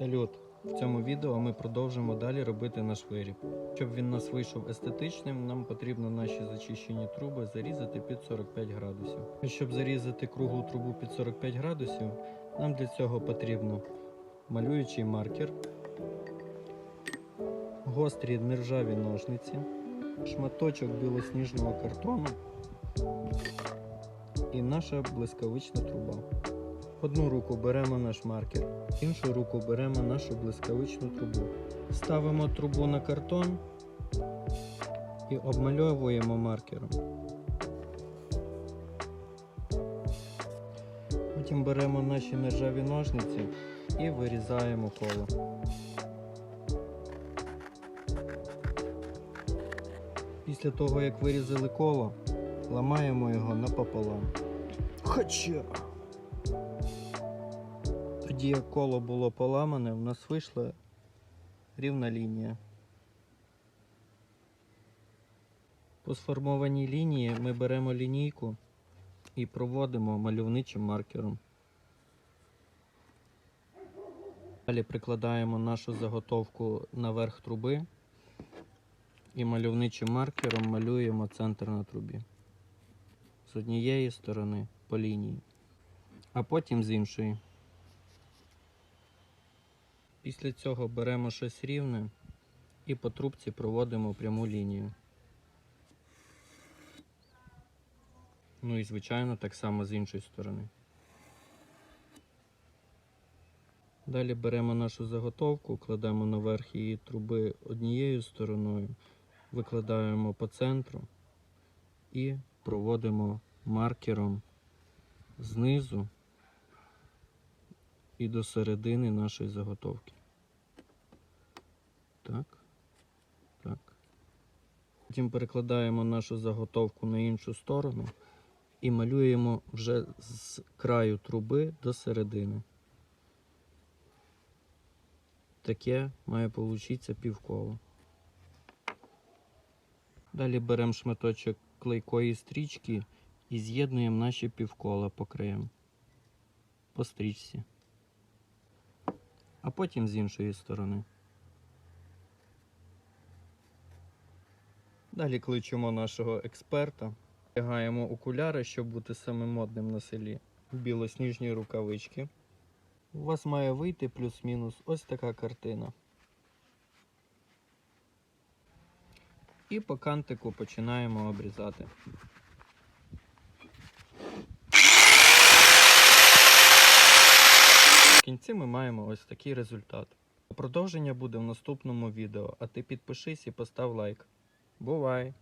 Салют! В цьому відео ми продовжимо далі робити наш виріб. Щоб він нас вийшов естетичним, нам потрібно наші зачищені труби зарізати під 45 градусів. Щоб зарізати круглу трубу під 45 градусів, нам для цього потрібно малюючий маркер, гострі нержаві ножниці, шматочок білосніжного картону і наша блискавична труба. Одну руку беремо наш маркер, іншу руку беремо нашу блискавичну трубу. Ставимо трубу на картон і обмальовуємо маркером. Потім беремо наші нержаві ножниці і вирізаємо коло. Після того, як вирізали коло, ламаємо його напополам. Хоча. Тоді, коло було поламане, в нас вийшла рівна лінія. По сформованій лінії ми беремо лінійку і проводимо мальовничим маркером. Далі прикладаємо нашу заготовку наверх труби і мальовничим маркером малюємо центр на трубі. З однієї сторони по лінії, а потім з іншої. Після цього беремо щось рівне і по трубці проводимо пряму лінію. Ну і звичайно так само з іншої сторони. Далі беремо нашу заготовку, кладемо наверх її труби однією стороною, викладаємо по центру і проводимо маркером знизу і до середини нашої заготовки. Так. Так. Потім перекладаємо нашу заготовку на іншу сторону і малюємо вже з краю труби до середини. Таке має получитися півколо. Далі беремо шматочок клейкої стрічки і з'єднуємо наші півкола по краям. По стрічці а потім з іншої сторони. Далі кличемо нашого експерта, одягаємо окуляри, щоб бути самим модним на селі. Білосніжні рукавички. У вас має вийти плюс-мінус ось така картина. І по кантику починаємо обрізати. В кінці ми маємо ось такий результат. Продовження буде в наступному відео, а ти підпишись і постав лайк. Бувай!